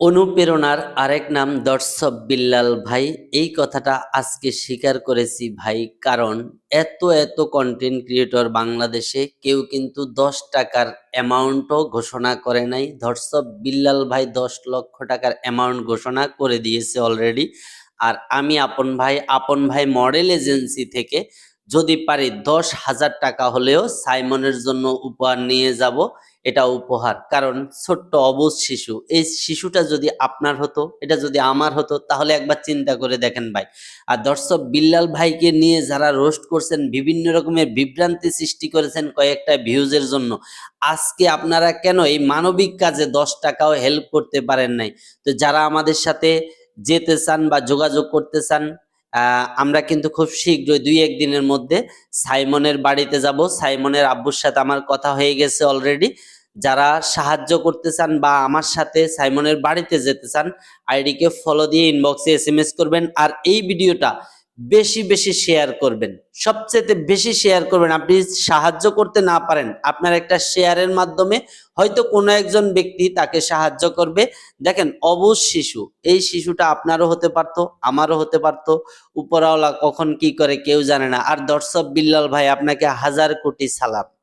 অনুপ্রেরণার আরেক নাম দর্শক বিল্লাল ভাই। এই কথাটা আজকে স্বীকার করেছি ভাই, কারণ এত এত কন্টেন্ট ক্রিয়েটর বাংলাদেশে কেউ কিন্তু দশ টাকার অ্যামাউন্টও ঘোষণা করে নাই। দর্শক বিল্লাল ভাই দশ লক্ষ টাকার অ্যামাউন্ট ঘোষণা করে দিয়েছে অলরেডি আর আমি আপন ভাই আপন ভাই মডেল এজেন্সি থেকে যদি পারি দশ হাজার টাকা হলেও সাইমনের জন্য উপহার নিয়ে যাব, এটা উপহার। কারণ ছোট্ট অবুজ শিশু, এই শিশুটা যদি আপনার হতো, এটা যদি আমার হতো, তাহলে একবার চিন্তা করে দেখেন ভাই। আর দর্শক, বিল্লাল ভাইকে নিয়ে যারা রোস্ট করছেন, বিভিন্ন রকমের বিভ্রান্তি সৃষ্টি করেছেন কয়েকটা ভিউজের জন্য, আজকে আপনারা কেন এই মানবিক কাজে দশ টাকাও হেল্প করতে পারেন নাই? তো যারা আমাদের সাথে যেতে চান বা যোগাযোগ করতে চান আমরা কিন্তু খুব শীঘ্রই দুই একদিনের মধ্যে সাইমনের বাড়িতে যাব। সাইমনের আব্বুর সাথে আমার কথা হয়ে গেছে অলরেডি যারা সাহায্য করতে চান বা আমার সাথে সাইমনের বাড়িতে যেতে চান, আইডিকে ফলো দিয়ে ইনবক্সে এস করবেন। আর এই ভিডিওটা বেশি বেশি শেয়ার করবেন। সবচেয়ে বেশি শেয়ার করবেন। আপনি সাহায্য করতে না পারেন, আপনার একটা শেয়ারের মাধ্যমে হয়তো কোনো একজন ব্যক্তি তাকে সাহায্য করবে। দেখেন অবশ শিশু, এই শিশুটা আপনারও হতে পারত, আমারও হতে পারত। উপরওয়ালা কখন কি করে কেউ জানে না। আর দর্শক বিল্লাল ভাই, আপনাকে হাজার কোটি সালাম।